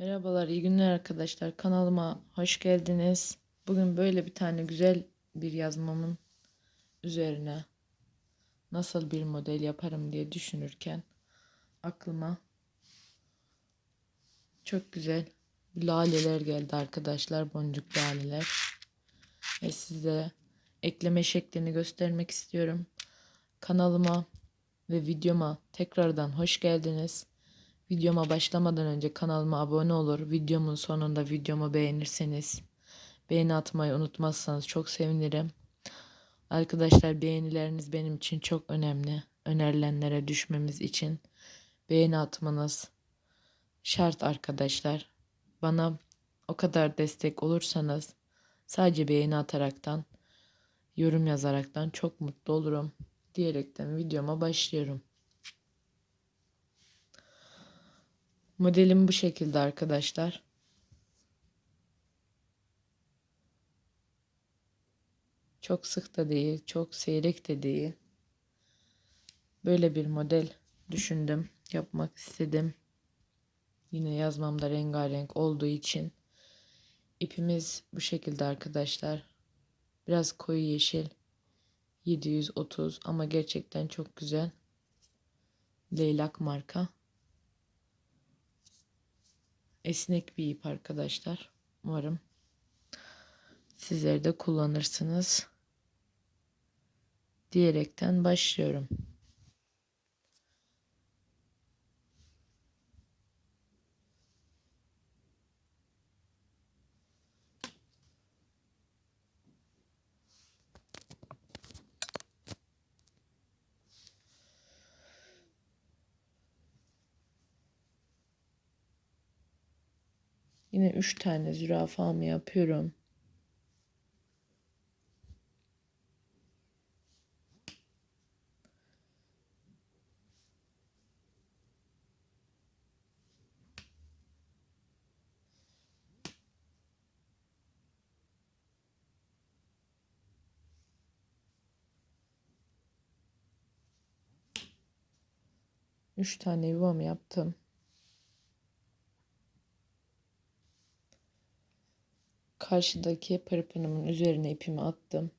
Merhabalar, iyi günler arkadaşlar. Kanalıma hoş geldiniz. Bugün böyle bir tane güzel bir yazmamın üzerine nasıl bir model yaparım diye düşünürken aklıma çok güzel laleler geldi arkadaşlar. Boncuk laleler. Ve size ekleme şeklini göstermek istiyorum. Kanalıma ve videoma tekrardan hoş geldiniz. Videoma başlamadan önce kanalıma abone olur. Videomun sonunda videomu beğenirseniz, beğeni atmayı unutmazsanız çok sevinirim. Arkadaşlar beğenileriniz benim için çok önemli. Önerilenlere düşmemiz için beğeni atmanız şart arkadaşlar. Bana o kadar destek olursanız sadece beğeni ataraktan, yorum yazaraktan çok mutlu olurum diyerekten videoma başlıyorum. Modelim bu şekilde arkadaşlar. Çok sık da değil, çok seyrek de değil. Böyle bir model düşündüm, yapmak istedim. Yine yazmamda rengarenk olduğu için ipimiz bu şekilde arkadaşlar. Biraz koyu yeşil. 730 ama gerçekten çok güzel. Leylak marka. Esnek bir ip arkadaşlar. Umarım sizler de kullanırsınız. Diyerekten başlıyorum. Yine 3 tane zürafamı yapıyorum. Üç tane yuvam yaptım. Karşıdaki pırpınımın üzerine ipimi attım.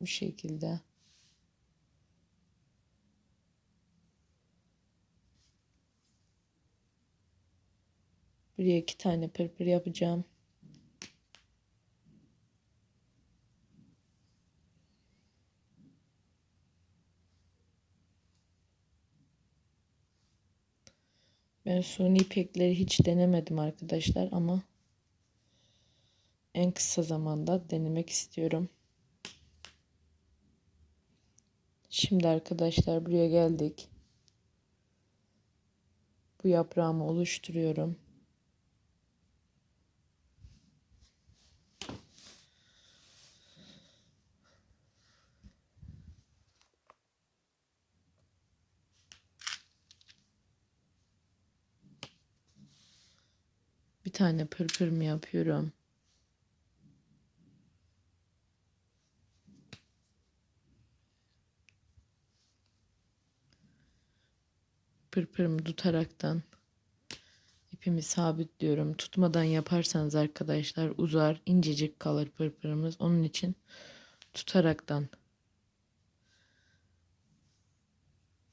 Bu şekilde. Buraya iki tane pırpır yapacağım. Ben suni ipekleri hiç denemedim arkadaşlar ama en kısa zamanda denemek istiyorum. Şimdi arkadaşlar buraya geldik. Bu yaprağımı oluşturuyorum. Tane pırpır mı yapıyorum? Pırpırımı tutaraktan ipimi sabitliyorum. Tutmadan yaparsanız arkadaşlar uzar, incecik kalır pırpırımız. Onun için tutaraktan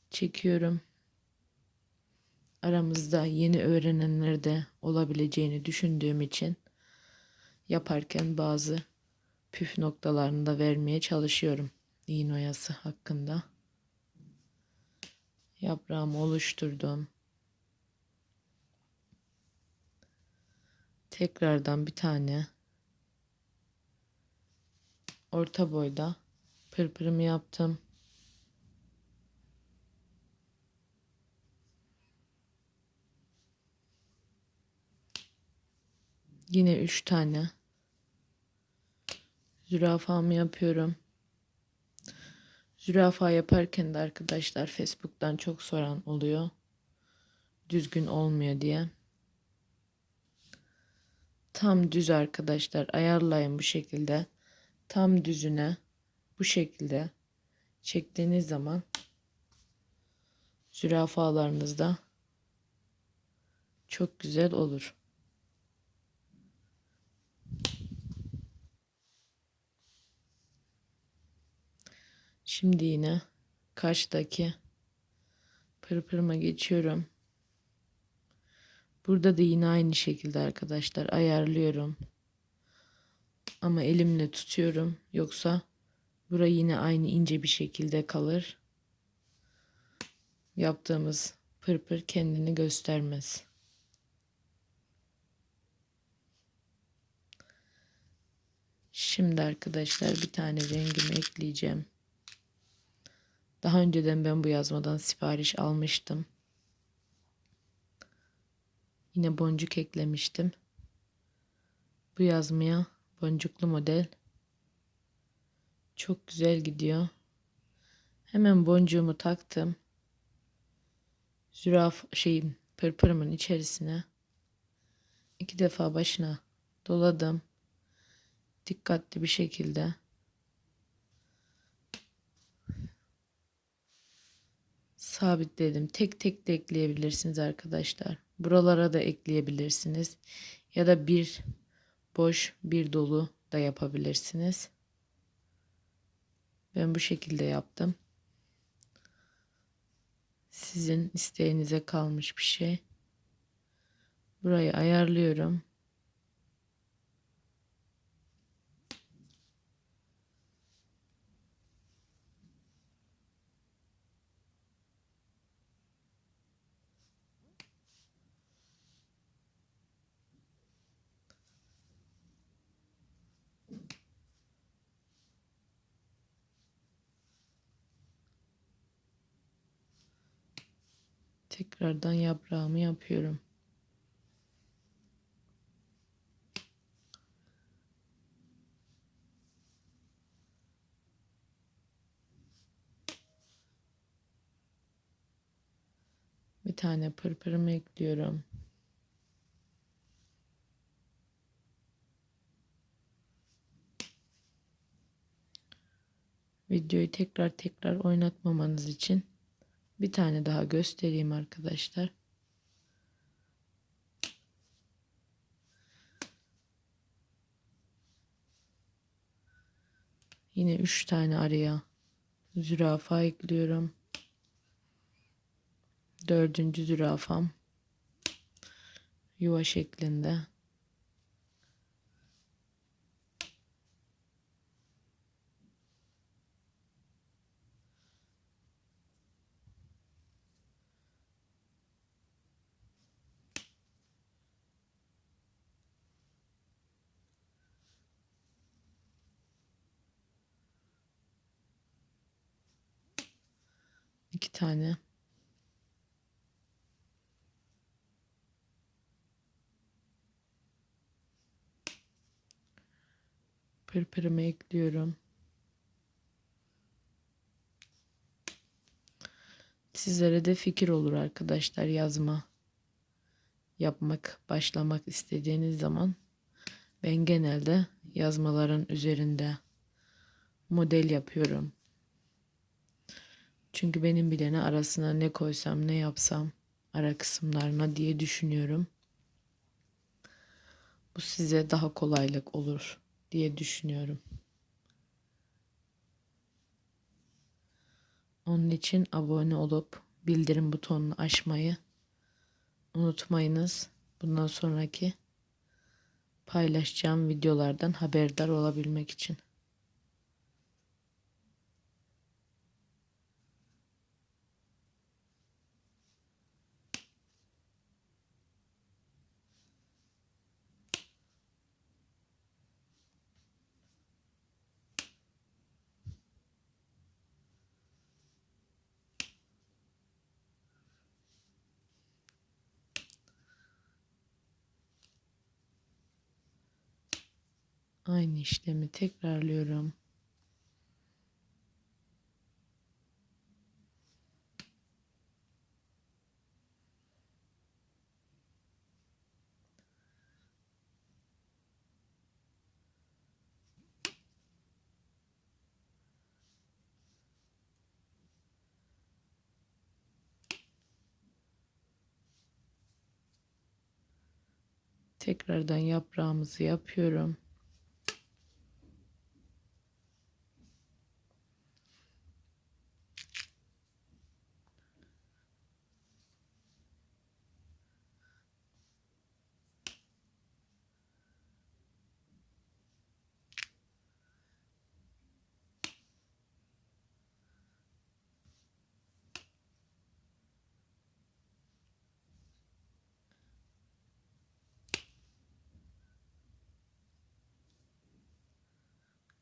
çekiyorum aramızda yeni öğrenenler de olabileceğini düşündüğüm için yaparken bazı püf noktalarını da vermeye çalışıyorum. İğne oyası hakkında. Yaprağımı oluşturdum. Tekrardan bir tane orta boyda pırpırımı yaptım. Yine 3 tane zürafamı yapıyorum. Zürafa yaparken de arkadaşlar Facebook'tan çok soran oluyor. Düzgün olmuyor diye. Tam düz arkadaşlar ayarlayın bu şekilde. Tam düzüne bu şekilde çektiğiniz zaman zürafalarınızda çok güzel olur. Şimdi yine karşıdaki pırpırıma geçiyorum. Burada da yine aynı şekilde arkadaşlar ayarlıyorum. Ama elimle tutuyorum. Yoksa bura yine aynı ince bir şekilde kalır. Yaptığımız pırpır kendini göstermez. Şimdi arkadaşlar bir tane rengimi ekleyeceğim. Daha önceden ben bu yazmadan sipariş almıştım. Yine boncuk eklemiştim. Bu yazmaya boncuklu model çok güzel gidiyor. Hemen boncuğumu taktım. Züraf şeyim pırpırımın içerisine iki defa başına doladım. Dikkatli bir şekilde sabitledim. Tek tek de ekleyebilirsiniz arkadaşlar. Buralara da ekleyebilirsiniz. Ya da bir boş bir dolu da yapabilirsiniz. Ben bu şekilde yaptım. Sizin isteğinize kalmış bir şey. Burayı ayarlıyorum. Tekrardan yaprağımı yapıyorum. Bir tane pırpırımı ekliyorum. Videoyu tekrar tekrar oynatmamanız için bir tane daha göstereyim arkadaşlar. Yine 3 tane araya zürafa ekliyorum. Dördüncü zürafam yuva şeklinde. İki tane pırpırımı ekliyorum. Sizlere de fikir olur arkadaşlar yazma yapmak, başlamak istediğiniz zaman ben genelde yazmaların üzerinde model yapıyorum. Çünkü benim bilene arasına ne koysam ne yapsam ara kısımlarına diye düşünüyorum. Bu size daha kolaylık olur diye düşünüyorum. Onun için abone olup bildirim butonunu açmayı unutmayınız. Bundan sonraki paylaşacağım videolardan haberdar olabilmek için. Aynı işlemi tekrarlıyorum. Tekrardan yaprağımızı yapıyorum.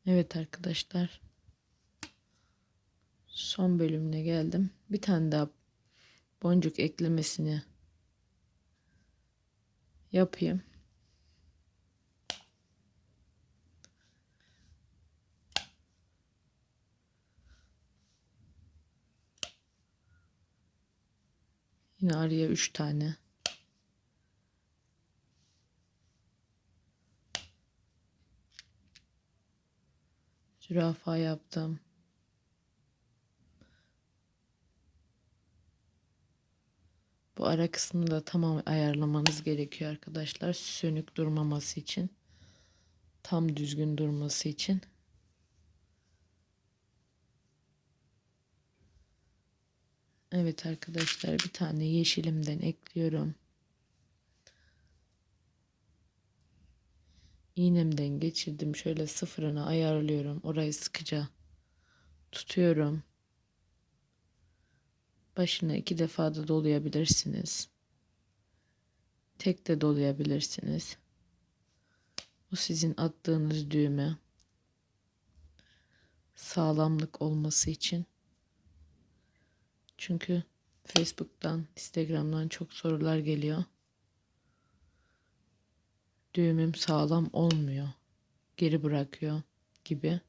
Evet arkadaşlar. Son bölümüne geldim. Bir tane daha boncuk eklemesini yapayım. Yine araya 3 tane. Zürafa yaptım. Bu ara kısmını da tamam ayarlamanız gerekiyor arkadaşlar. Sönük durmaması için. Tam düzgün durması için. Evet arkadaşlar bir tane yeşilimden ekliyorum. İğnemden geçirdim. Şöyle sıfırını ayarlıyorum. Orayı sıkıca tutuyorum. Başına iki defa da dolayabilirsiniz. Tek de dolayabilirsiniz. Bu sizin attığınız düğme. Sağlamlık olması için. Çünkü Facebook'tan, Instagram'dan çok sorular geliyor düğümüm sağlam olmuyor. Geri bırakıyor gibi.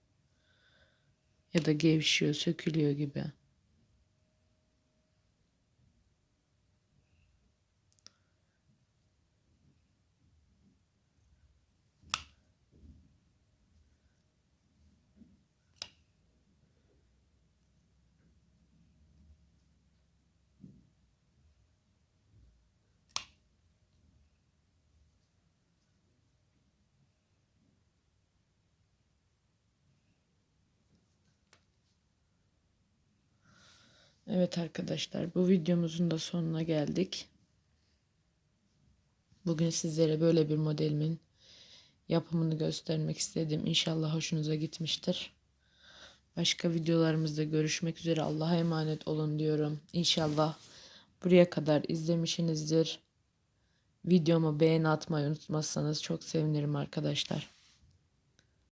Ya da gevşiyor, sökülüyor gibi. Evet arkadaşlar bu videomuzun da sonuna geldik. Bugün sizlere böyle bir modelimin yapımını göstermek istedim. İnşallah hoşunuza gitmiştir. Başka videolarımızda görüşmek üzere. Allah'a emanet olun diyorum. İnşallah buraya kadar izlemişsinizdir. Videomu beğeni atmayı unutmazsanız çok sevinirim arkadaşlar.